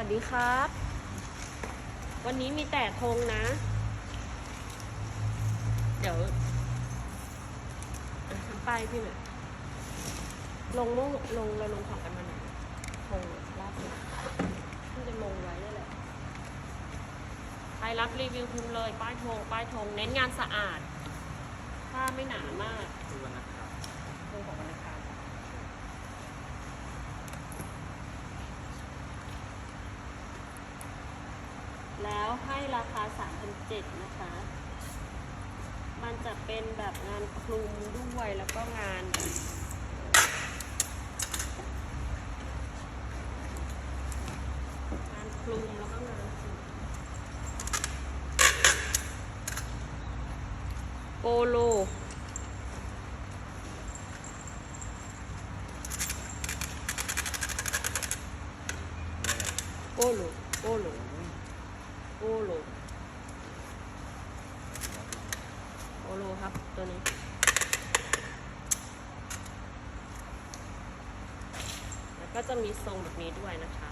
วัสดีครับ วันนี้มีแต่ธงนะ เดี๋ยวทำป้ายพี่หน่อยลงลงลงเราลงของกันมาหน่อยธงล่าสุดเพิ่จะลงไว้ได้แหละใครรับรีวิวพิมพ์เลย ป้ายธงป้ายธงเน้นงานสะอาด ผ้าไม่หนามาก คือวันนะครับ ธงของวันอังคาร แล้วให้ราคา 3,700นะคะ มันจะเป็นแบบงานคลุมด้วยแล้วก็งานงานคลุมแล้วก็งานโปโลโปโลโปโลโปโลโปโลครับ ตัวนี้ แล้วก็จะมีทรงแบบนี้ด้วยนะคะ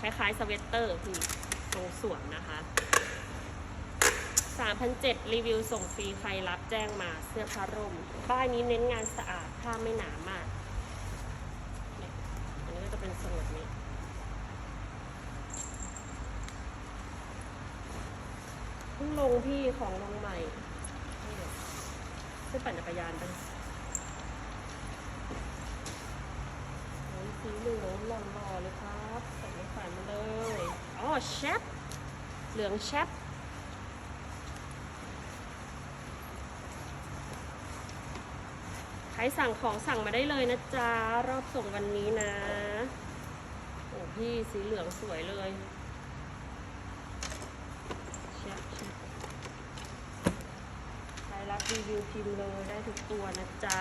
คล้ายๆสเวตเตอร์คือทรงสวมนะคะ3,007รีวิวส่งฟรีใครรับแจ้งมาเสื้อผ้าร่มป้ายนี้เน้นงานสะอาดผ้าไม่หนามากอันนี้ก็จะเป็นทรงแบบนี้เพิ่งลงพี่ของลงใหม่ ขึ้นปั่นจักรยานไปสีเหลืองหล่อๆเลยครับใส่ในฝันมาเลยอ๋อแชปเหลืองแชปใครสั่งของสั่งมาได้เลยนะจ๊ะ รอบส่งวันนี้นะ โอ้พี่สีเหลืองสวยเลยแชปแชป รับรีวิวพิมพ์เลยได้ทุกตัวนะจ๊ะ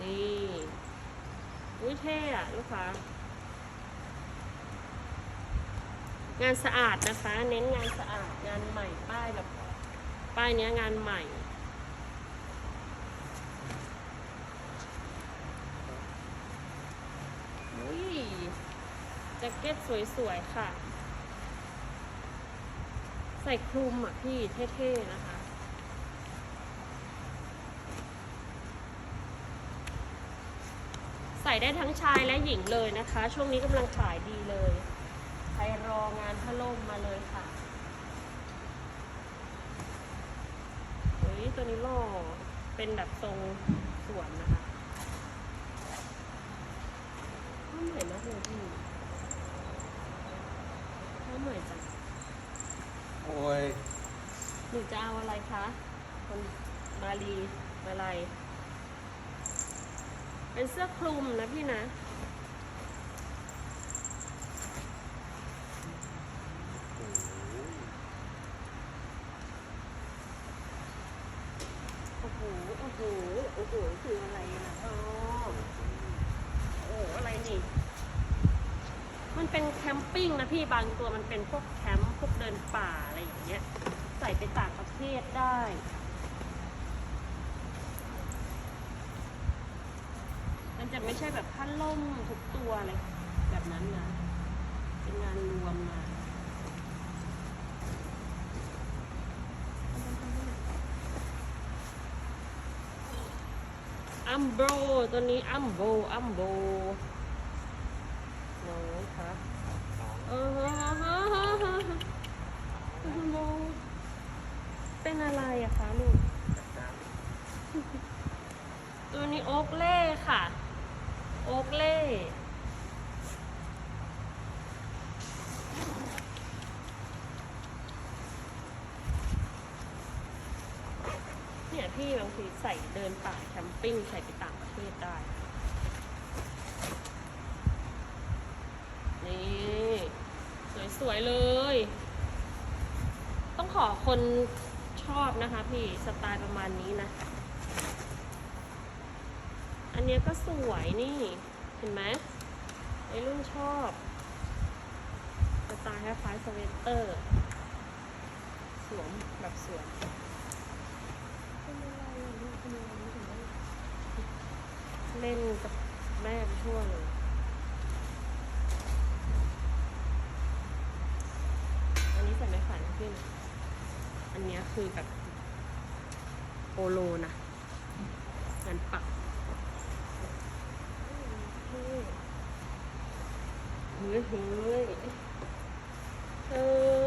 นี่ อุ้ยเท่อะลูกค้างานสะอาดนะคะ เน้นงานสะอาดงานใหม่ป้ายแบบ ป้ายเนี้ยงานใหม่ อุ้ยแจ็คเก็ตสวยๆ ค่ะ ใส่คลุมอะพี่เท่ๆ นะคะ ใส่ได้ทั้งชายและหญิงเลยนะคะ ช่วงนี้กำลังขายดีเลย ใครรองานพัดลมมาเลยค่ะเฮ้ยตัวนี้หล่อเป็นแบบทรงสวมนะคะข้าวเหมือนมากเลยพี่ เหมือนจังโอ้ยหนูจะเอาอะไรคะคนมาลีมาลัยเป็นเสื้อคลุมนะพี่นะโอ้โหโอ้โหโอ้โหคืออะไรนะอ๋อโอ้โหอะไรนี่ มันเป็นแคมปิ้งนะพี่บางตัวมันเป็นพวกแคมป์พวกเดินป่าอะไรอย่างเงี้ย ใส่ไปต่างประเทศได้มันจะไม่ใช่แบบพัดล่มทุกตัวเลยแบบนั้นนะ เป็นงานรวมมาอัมโบตัวนี้อัมโบอัมโบ คะเออฮะฮะฮะฮะฮะอัมเป็นอะไรอะคะลูก ตัวนี้โอ๊กเล่ค่ะ โอ๊กเล่เนี่ยพี่บางทีใส่เดินป่าแคมปิ้งใส่ไปต่างประเทศได้ นี่ สวยเลย ต้องขอคนชอบนะคะพี่สไตล์ประมาณนี้นะ อันเนี้ยก็สวยนี่ เห็นไหมไอ้รุ่นชอบสไตล์คล้ายๆสเวตเตอร์ สวมแบบสวมเป็นอะไรอะลูกเป็นอะไรไม่ถึงได้เล่นกับแม่ไปทั่วเลย อันนี้ใส่ไม่ฝั นขึ้นอันนี้คือแบบโปโลนะงานปักเฮ้ยเฮ้ยเฮ้ยเอ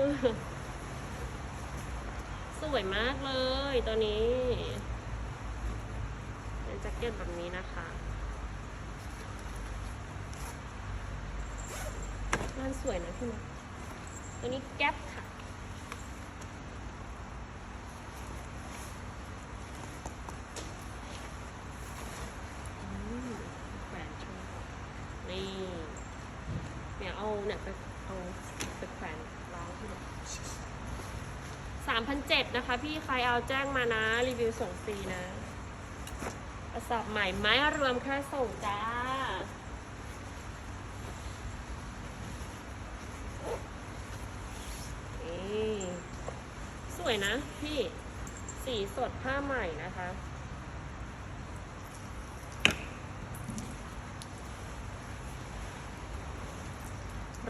อสวยมากเลยตัวนี้ เป็นแจ็คเก็ตแบบนี้นะคะงานสวยนะพี่นะตัวนี้แก๊ปค่ะ อืมแขวนโชว์นี่เนี่ยเอาเนี่ยไปเอาไปแขวนร้านที่ไหนสามพันเจ็ดนะคะ พี่ใครเอาแจ้งมานะ รีวิวส่งฟรีนะกระสอบใหม่ไม้รวมแค่ส่งจ้า สวยนะพี่ สีสดผ้าใหม่นะคะ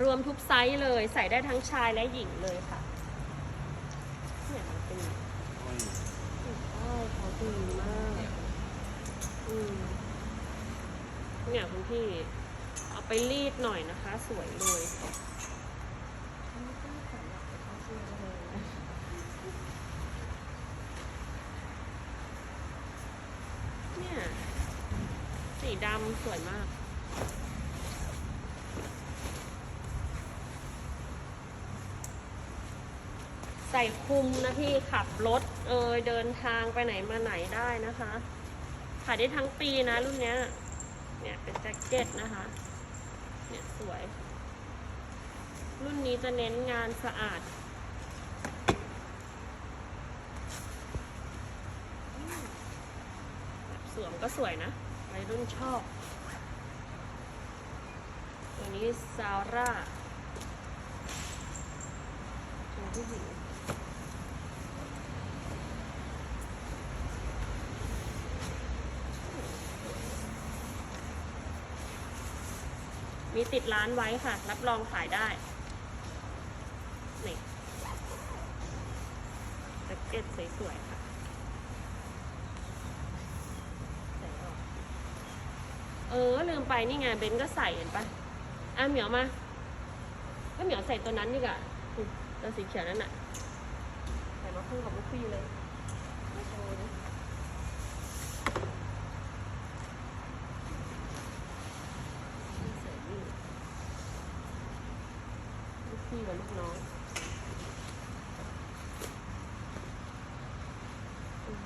รวมทุกไซส์เลยใส่ได้ทั้งชายและหญิงเลยค่ะเนี่ยมันเป็น โอ้ย อ้าวเขา ดีมากอืมเนี่ยคุณพี่ เอาไปรีดหน่อยนะคะ สวยเลยไม่ต้องขนหรอกเขาเชื่อเลยเนี่ยสีดำสวยมาก ส่คุมนะพี่ขับรถ เอยเดินทางไปไหนมาไหนได้นะคะ ขายได้ทั้งปีนะรุ่นเนี้ย เนี่ยเป็นแจ็คเก็ตนะคะ เนี่ยสวย รุ่นนี้จะเน้นงานสะอาดอืมแบบสวมก็สวยนะวัยรุ่นชอบ ตัวนี้ซาร่าตัวผู้หญิง มีติดร้านไว้ค่ะ รับรองขายได้นี่แจ็คเก็ตสวยๆค่ะเออ ลืมไปนี่ไงเบนก็ใส่เห็นปะอะเหมียวมาก็เหมียวใส่ตัวนั้นดีกว่าตัวสีเขียวนั่นน่ะ ใส่มาคู่กับลูกพี่เลยมาโชว์ดินี่ใส่นี่ลูกพี่กับลูกน้องอืม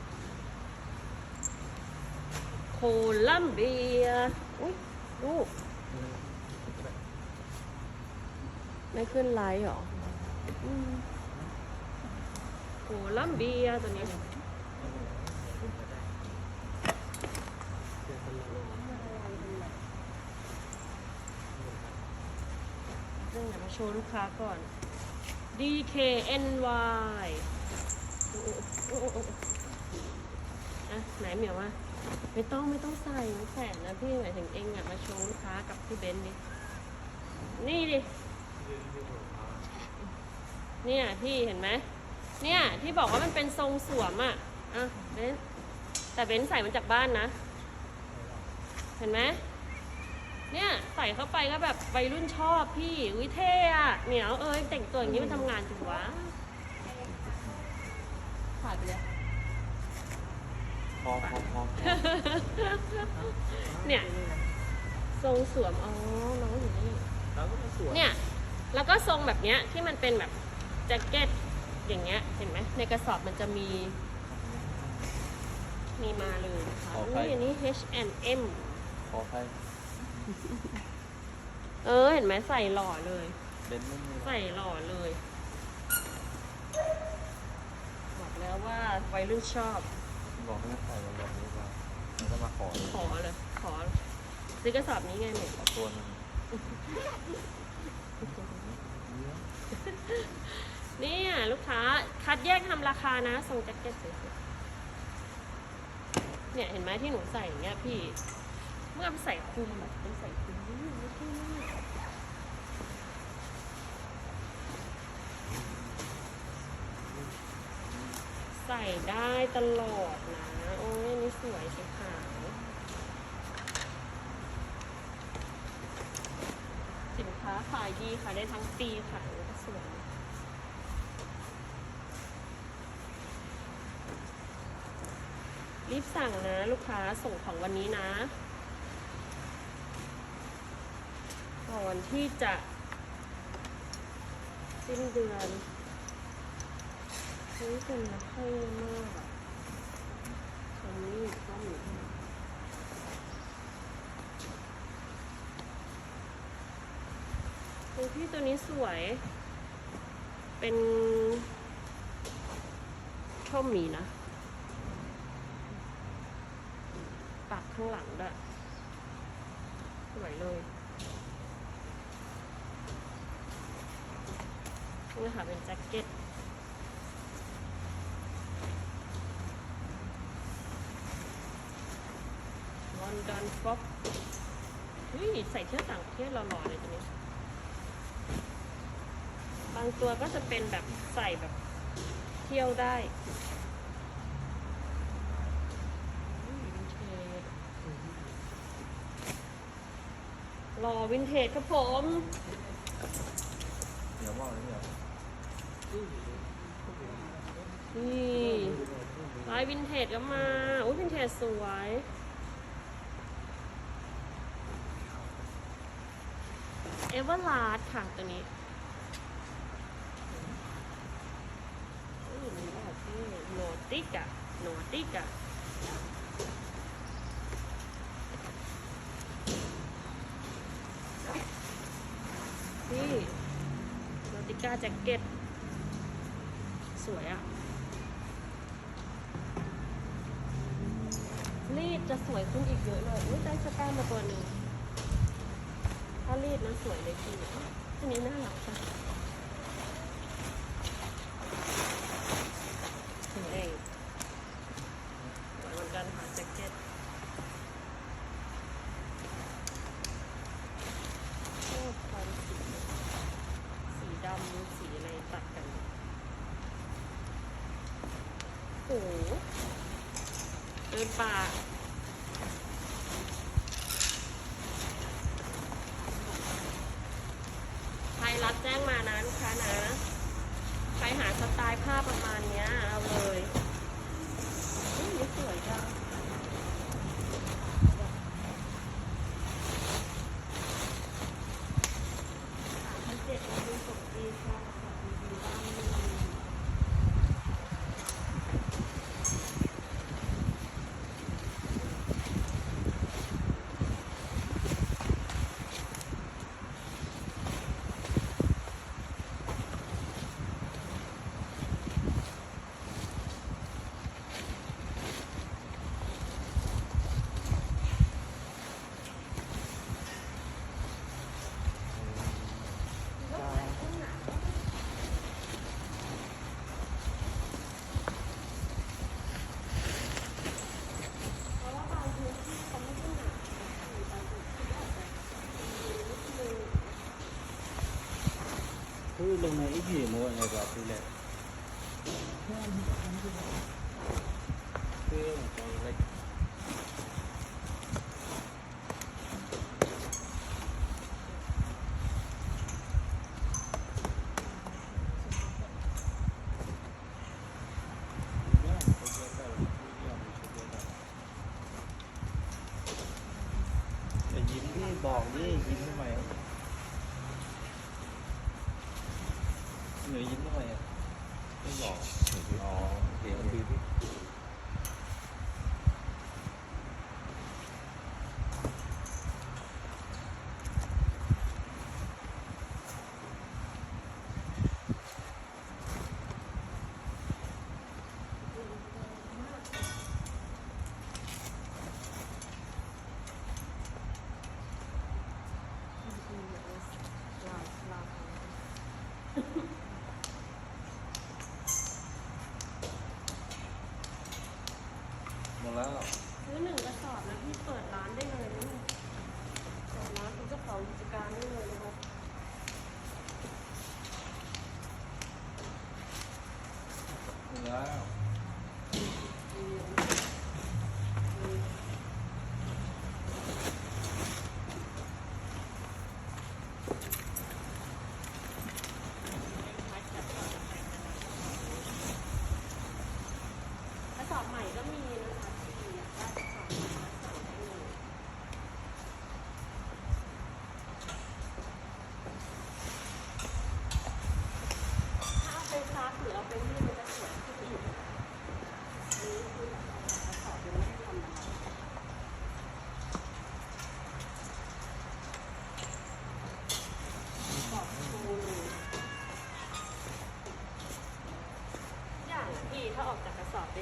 โค ลัมเบีย อุ้ยลูก ไม่ขึ้นไลฟ์หรอโคลัมเบียตัวนี้เรื่องไหนมาโชว์ลูกค้าก่อน DKNY อ้โอ้โอ้โอ้โอ้อะไหนเหมียวมา ไม่ต้องไม่ต้องใส่ไม่แขนนะพี่หมายถึงเองอะมาโชว์ลูกค้ากับพี่เบนซ์ดินี่ดิเนี่ยพี่เห็นไหมเนี่ยที่บอกว่ามันเป็นทรงสวมอะอะเบนซ์แต่เบนซ์ใส่มาจากบ้านนะ เห็นไหมเนี่ยใส่เข้าไปก็แบบวัยรุ่นชอบพี่วิเท่อะเหนียวเอ้ยแต่งตัวอย่างนี้มันทำงานถึงวะผ่านไปเลย พอพอพอเนี่ย ทรงสวม อ๋อ น้องอยู่นี่ แล้วก็สวยเนี่ย แล้วก็ทรงแบบเนี้ยที่มันเป็นแบบแจ็คเก็ตอย่างเงี้ย เห็นไหมในกระสอบมันจะมี มีมาเลยนะคะนี่อันนี้ H&M ขอใครเออ เห็นไหมใส่หล่อเลย เบนไม่มีใส่หล่อเลย บอกแล้วว่าวัยรุ่นชอบ บอกให้ใส่แบบนี้มาแล้วก็มาขอขอเลยขอซื้อกระสอบนี้ไงเนี่ยขอตัวหนึงนเนี่ยลูกค้าคัดแยกทำราคานะทรงแจ็คเก็ตสวยๆเนี่ยเห็นไหมที่หนูใส่อย่างเงี้ยพี่ เมื่อมันใส่คลุมแบบเป็นใส่คลุมนี่ไม่ใช่นี่ใส่ได้ตลอดนะโอ้ยนี่สวยสีขาวสินค้าขายดีขายได้ทั้งปีขายก็สวยรีบสั่งนะลูกค้าส่งของวันนี้นะ ก่อนที่จะสิ้นเดือน นี่เป็นนักให้มากตรงนี้ก็มีโอ้พี่ตัวนี้สวย เป็นชอบมีนะปักข้างหลังด้วย สวยเลยนี่ค่ะเป็นแจ็คเก็ต อนดอนฟ็อกอุ้ยใส่เที่ยวต่างประเทศหล่อๆเลยตัวนี้ บางตัวก็จะเป็นแบบใส่แบบเที่ยวได้อุ้ยวินเทจรอวินเทจครับผมเดี๋ยวว่าอะไรเนี่ยนี่ลายวินเทจก็มา อุ้ยวินเทจสวย เอเวอร์ลาดค่ะตัวนี้อุ้ยนี่แบบที่โนติกอะโนติกอะนี่โนติก้าแจ็คเก็ต สวยอะรีดจะสวยขึ้นอีกเยอะเลยอุ้ยได้สแตนมาตัวหนึ่ง ถ้ารีดนะสวยเลยพี่อันนี้น่ารักจังถึงเองสวยเหมือนกันค่ะแจ็คเก็ตชอบความสีสีดำสีอะไรตัดกัน โอ้โหเดินป่าใค รับแจ้งมานะลูกค้านะ ใครหาสไตล์ผ้าประมาณเนี้ยเอาเลยอุ๊ยนี่สวยจัง သူ့လုံနေအကြီးမိုးနေဆိုတာသူလက်သူ့ကိုလိုက် หนื่อยยิ้มทำไมอะไม่บอกอ๋อโอเค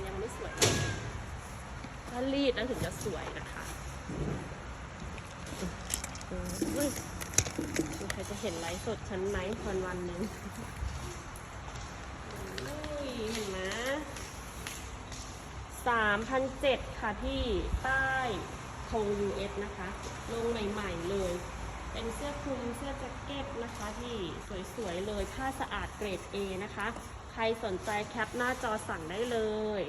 ยังไม่สวยถ้ารีดแล้วถึงจะสวยนะคะมีใครจะเห็นไลฟ์สดฉันไหมวันวันหนึงอุ้ยเห็นไหมสามพันเจ็ดค่ะที่ใต้ธง US นะคะ ลงใหม่ๆเลย เป็นเสื้อคลุมเสื้อแจ็คเก็ตนะคะที่สวยๆเลย ผ้าสะอาดเกรด A นะคะ ใครสนใจแคปหน้าจอสั่งได้เลย